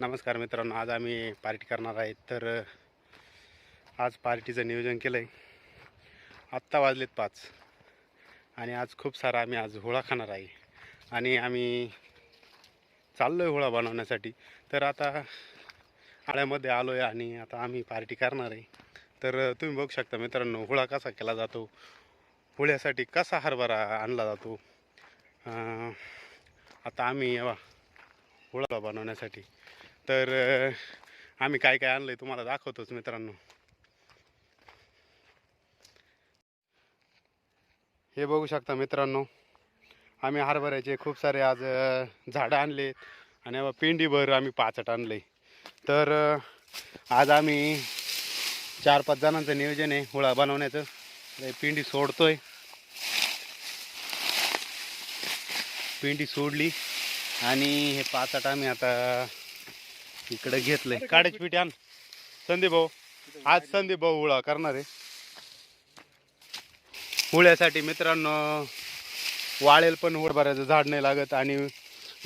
नमस्कार मित्रांनो आज आम्ही पार्टी करणार आहे. तर आज पार्टीचं नियोजन केलं आहे आत्ता वाजलेत पाच. आणि आज खूप सारा आम्ही आज होळा खाणार आहे. आणि आम्ही चाललो आहे होळा बनवण्यासाठी. तर आता आळ्यामध्ये आलो आहे आणि आता आम्ही पार्टी करणार आहे. तर तुम्ही बघू शकता मित्रांनो होळा कसा केला जातो? होळ्यासाठी कसा हरभरा आणला जातो? आता आम्ही येवा होळा बनवण्यासाठी. तर आम्ही काय काय आणलं आहे तुम्हाला दाखवतोच मित्रांनो. हे बघू शकता मित्रांनो आम्ही हरभऱ्याचे खूप सारे आज झाडं आणले आणि पिंडीभर आम्ही पाचट आणले. तर आज आम्ही चार पाच जणांचं नियोजन आहे हुळा बनवण्याचं. पिंडी सोडतोय. पिंडी सोडली आणि हे पाचट आम्ही आता इकडे घेतलंय. काड्याची पिठी आण. संदीप भाऊ आज संदीप भाऊ होळा करणार आहे. होळ्यासाठी मित्रांनो वाळेल पण हरभऱ्याचं झाड नाही लागत आणि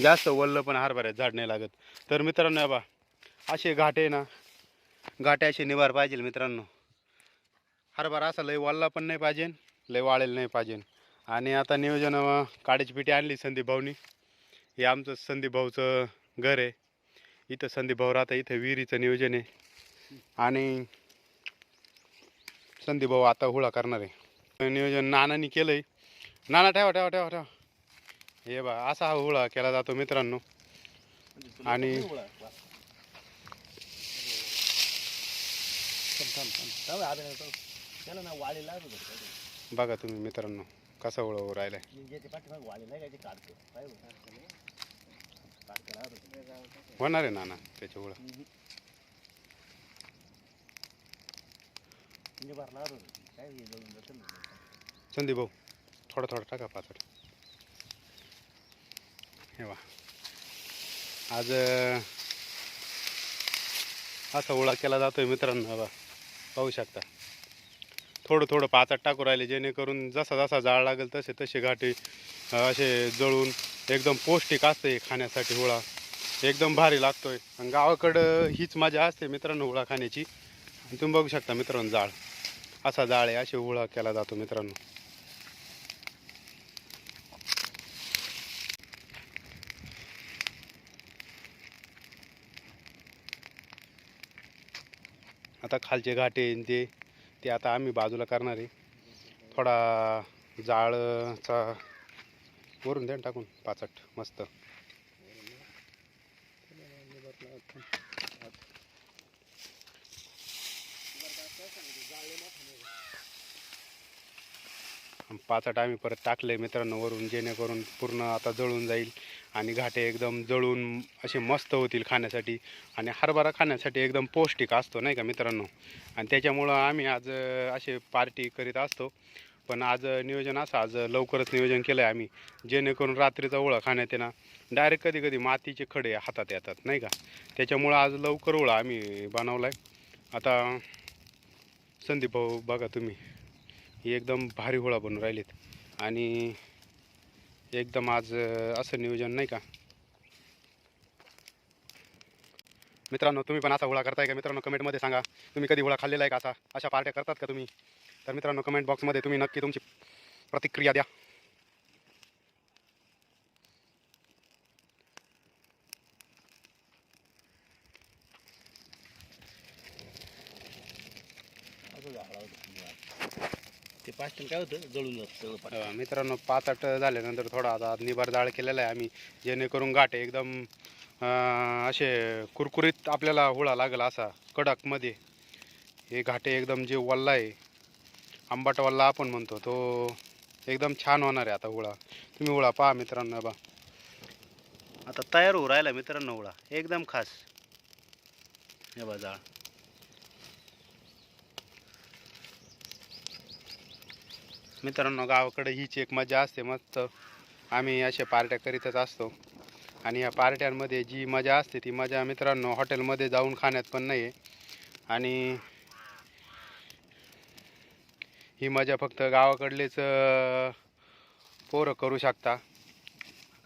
जास्त वल्ल पण हरभऱ्याचं झाड नाही लागत. तर मित्रांनो बा असे घाटे ना घाटे असे निवार पाहिजे मित्रांनो. हरभरा असा लय वाळला पण नाही पाहिजे लय वाळेल नाही पाहिजे. आणि आता नियोजन काड्याची पिठी आणली संदीप भाऊनी. हे आमचं संदीप भाऊचं घर आहे. इथं संदीप भाऊ राहता इथं विहिरीचं नियोजन आहे. आणि संदीप भाऊ आता हुळा करणार आहे. नियोजन नानानी केलं आहे नाना ठेवा ठेवा ठेवा ठेवा. हे बा असा हा हुळा केला जातो मित्रांनो. आणि बघा तुम्ही मित्रांनो कसा हुळा राहिला राहिलाय. होणार आहे नाना त्याच्यामुळं. संदीप भाऊ थोडा थोडा टाका पाचट हे वा आज असा ओळा केला जातोय मित्रांनो बा पाहू शकता. थोडं थोडं पाचट टाकू राहिले जेणेकरून जसा जसा जाळ लागेल तसे तसे घाटे असे जळून एकदम पौष्टिक असते खाण्यासाठी होळा. एकदम भारी लागतोय. आणि गावाकडं हीच मजा असते मित्रांनो होळा खाण्याची. आणि तुम्ही बघू शकता मित्रांनो जाळ. असा जाळ आहे असे होळा केला जातो मित्रांनो. आता खालचे घाटे ते ते आता आम्ही बाजूला करणार आहे. थोडा जाळचा वरून द्या टाकून पाचट मस्त. पाचट आम्ही परत टाकले मित्रांनो वरून जेणेकरून पूर्ण आता जळून जाईल आणि घाटे एकदम जळून असे मस्त होतील खाण्यासाठी. आणि हरभरा खाण्यासाठी एकदम पौष्टिक असतो नाही का मित्रांनो? आणि त्याच्यामुळं आम्ही आज असे पार्टी करीत असतो. पण आज नियोजन असं आज लवकरच नियोजन केलं आहे आम्ही. जेणेकरून रात्रीचा ओळा खाण्यात येणार. डायरेक्ट कधी कधी मातीचे खडे हातात येतात नाही का? त्याच्यामुळं आज लवकर ओळा आम्ही बनवला आहे आता संदीप भाऊ बघा तुम्ही. ही एकदम भारी होळा बनून राहिलेत. आणि एकदम आज असं नियोजन नाही का? मित्रांनो तुम्ही पण असा होळा करताय का? मित्रांनो कमेंटमध्ये सांगा. तुम्ही कधी होळा खाल्लेला आहे का असा? अशा पार्ट्या करतात का तुम्ही? तर मित्रांनो कमेंट बॉक्समध्ये तुम्ही नक्की तुमची प्रतिक्रिया द्या. ते पाचटन काय होतं? जळून जातं मित्रांनो पाच आठ झाल्यानंतर थोडा आता निबार जाळ केलेला आहे आम्ही. जेणेकरून गाठे एकदम असे कुरकुरीत आपल्याला होळा लागेल असा कडकमध्ये. हे घाटे एकदम जे वल्ला आहे आंबाट वल्ला आपण म्हणतो तो एकदम छान होणार आहे आता उळा. तुम्ही उळा पहा मित्रांनो बा. आता तयार होऊ राहिला मित्रांनो उळा एकदम खास. हे बा जाळ. मित्रांनो गावाकडे हीच एक मजा असते मस्त. आम्ही अशा पार्ट्या करीतच असतो. आणि या पार्ट्यांमध्ये जी मजा असते ती मजा मित्रांनो हॉटेलमध्ये जाऊन खाण्यात पण नाही आहे आणि ही मजा फक्त गावाकडलेच पोरं करू शकता.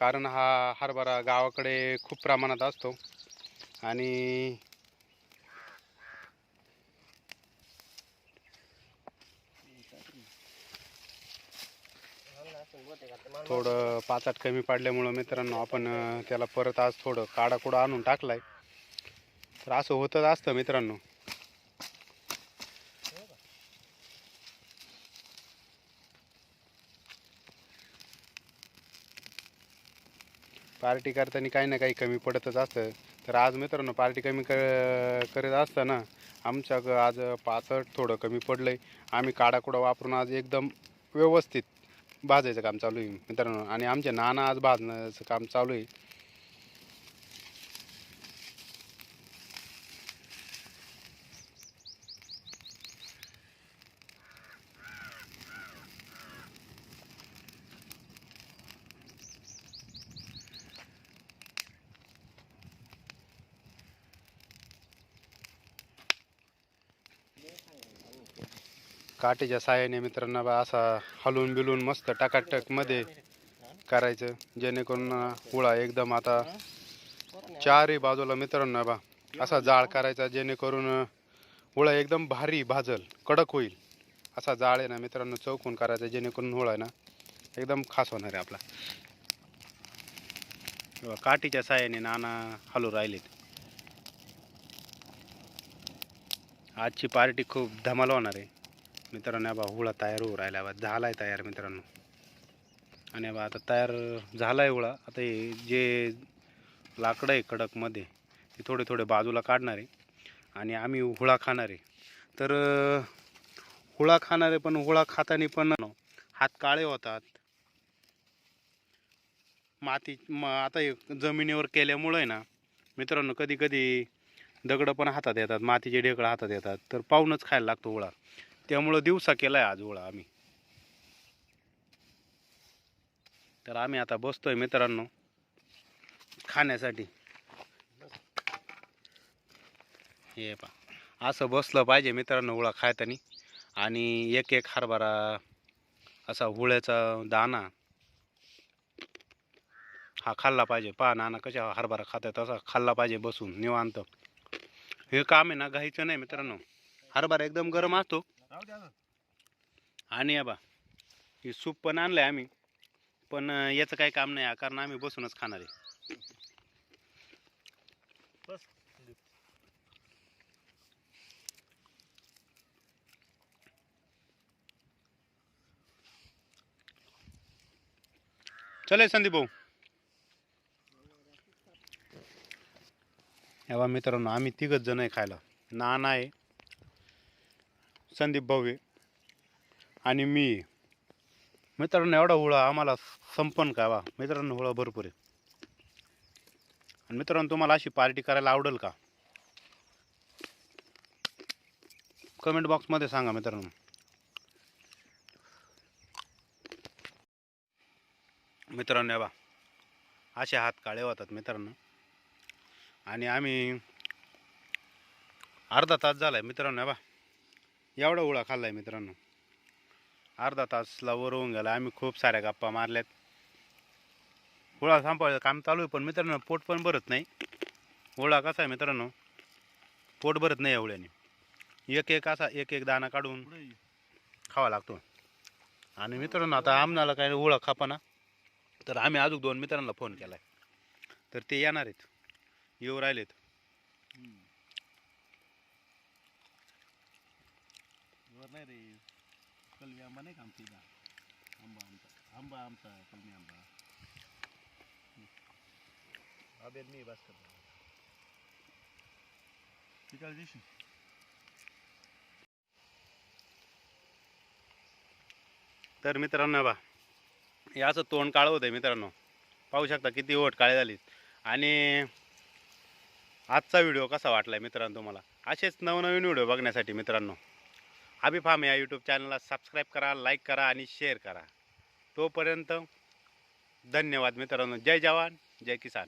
कारण हा हरभरा गावाकडे खूप प्रमाणात असतो. आणि थोडं पाचाट कमी पडल्यामुळं मित्रांनो आपण त्याला परत आज थोडं काडाकुडा आणून टाकलाय. तर असं होतच असतं मित्रांनो. पार्टी करताना काही ना काही कमी पडतच असतं. तर आज मित्रांनो पार्टी कमी कर करत असताना आमच्या ग- आज पातळ थोडं कमी पडलं आहे आम्ही काडाकुडा वापरून आज एकदम व्यवस्थित भाजायचं काम चालू आहे मित्रांनो. आणि आमचे नाना आज भाजण्याचं काम चालू आहे. काठीच्या साह्याने मित्रांना बा असा हलवून बिलून मस्त टाकाटकमध्ये करायचं जेणेकरून उळा हुळा एकदम आता चारही बाजूला मित्रांना बा असा जाळ करायचा जेणेकरून उळा हुळा एकदम भारी भाजल कडक होईल. असा जाळ आहे ना मित्रांनो चौकून करायचा जेणेकरून हुळा आहे ना एकदम खास होणार आहे आपला. काठीच्या साह्याने नाना हलू राहिलेत. आजची पार्टी खूप धमाल होणार आहे. मित्रांनो बा हुळा तयार होऊ राहिला. बा झाला आहे तयार मित्रांनो. आणि बा आता तयार झाला आहे हुळा आता हे जे लाकडं आहे कडकमध्ये ते थोडे थोडे बाजूला काढणार आहे. आणि आम्ही हुळा खाणार आहे. तर हुळा खाणार आहे पण हुळा खाताना पण हात काळे होतात. माती म आता जमिनीवर केल्यामुळं आहे ना मित्रांनो कधी कधी दगडं पण हातात येतात मातीचे ढेकळं हातात येतात. तर पाहूनच खायला लागतो हुळा त्यामुळं दिवसा केलाय आज हुळा आम्ही. तर आम्ही आता बसतोय मित्रांनो खाण्यासाठी. हे पा असं बसलं पाहिजे मित्रांनो हुळा खायतानी. आणि एक एक हरभरा असा हुळ्याचा दाना हा खाल्ला पाहिजे. पहा नाना कशा हरभरा खातात तसा खाल्ला पाहिजे बसून निवांत. हे काम आहे ना घाईचं नाही मित्रांनो. हरभरा एकदम गरम असतो. आणि या बा हे सूप पण आणलंय आम्ही पण याचं काही काम नाही कारण आम्ही बसूनच खाणार आहे. चले संदीप भाऊ. मित्रांनो आम्ही तिघच जण आहे खायला. नाना आहे संदीप भाऊ आणि मी मित्रांनो एवढा हुळा आम्हाला संपन का बा? मित्रांनो हुळा भरपूर आहे. आणि मित्रांनो तुम्हाला अशी पार्टी करायला आवडेल का? कमेंट बॉक्समध्ये सांगा मित्रांनो. मित्रांनो या बा. असे हात काळे होतात मित्रांनो. आणि आम्ही अर्धा तास झाला आहे मित्रांनो बा. एवढा उळा खाल्ला आहे मित्रांनो. अर्धा तासला वर होऊन गेला. आम्ही खूप साऱ्या गप्पा मारल्यात. उळा संपवायचं काम चालू आहे पण मित्रांनो पोट पण भरत नाही. ओळा कसा आहे मित्रांनो? पोट भरत नाही एवढ्याने एक एक असा एक एक दाणा काढून खावा लागतो. आणि मित्रांनो आता आमनाला काही ओळख खापाना. तर आम्ही अजून दोन मित्रांना फोन केलाय. तर ते येणार आहेत. येऊ राहिलेत हम्म. वर नाही रे. कलमी आंबा नाही का आमच्या इथं? आंबा आमचा. आंबा आमचा कलमी आंबा. आबेल मी बस कर तिकडे दिवशी तर मित्रांनो बा हे असं तोंड काळं होतं मित्रांनो. पाहू शकता किती ओट काळे झालीत आणि आजचा व्हिडिओ कसा वाटला मित्रांनो तुम्हाला? असेच नवनवीन व्हिडिओ बघण्यासाठी मित्रांनो. अभिफाम या यूट्यूब चॅनलला सबस्क्राईब करा लाईक करा आणि शेअर करा. तोपर्यंत धन्यवाद मित्रांनो. जय जवान जय किसान.